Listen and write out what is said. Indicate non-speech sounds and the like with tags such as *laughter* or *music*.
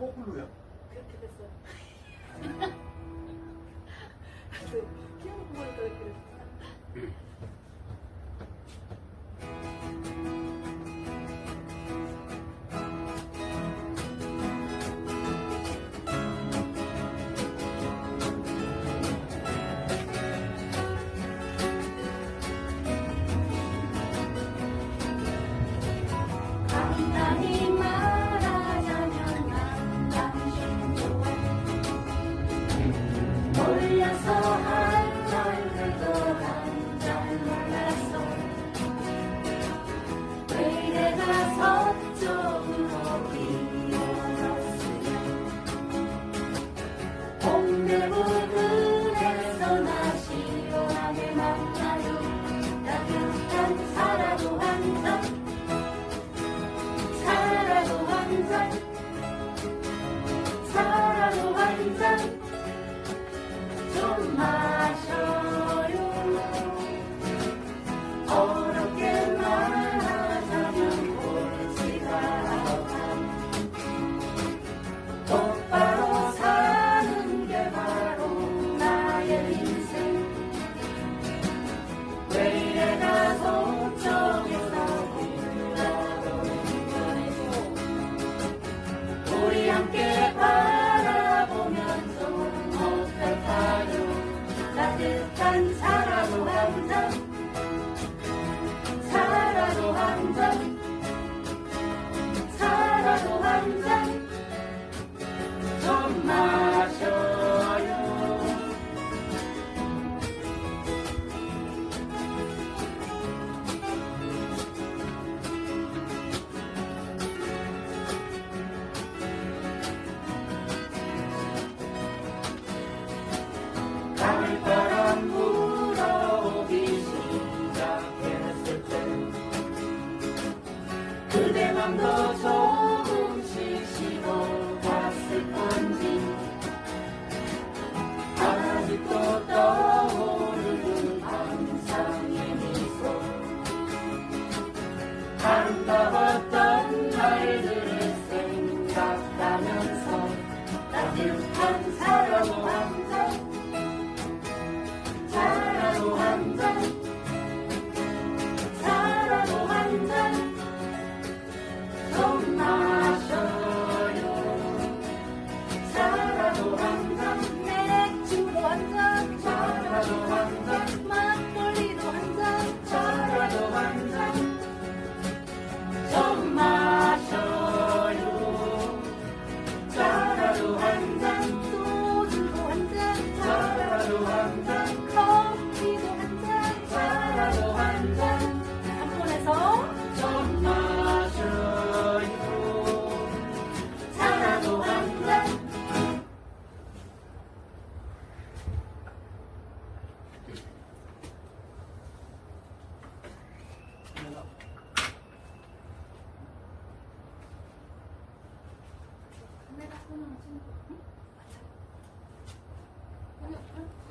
거꾸로요? 그렇게 됐어요. 아. *laughs* 그, 키우는 거 보니까 그렇게 됐어요. *laughs* 그 맞아.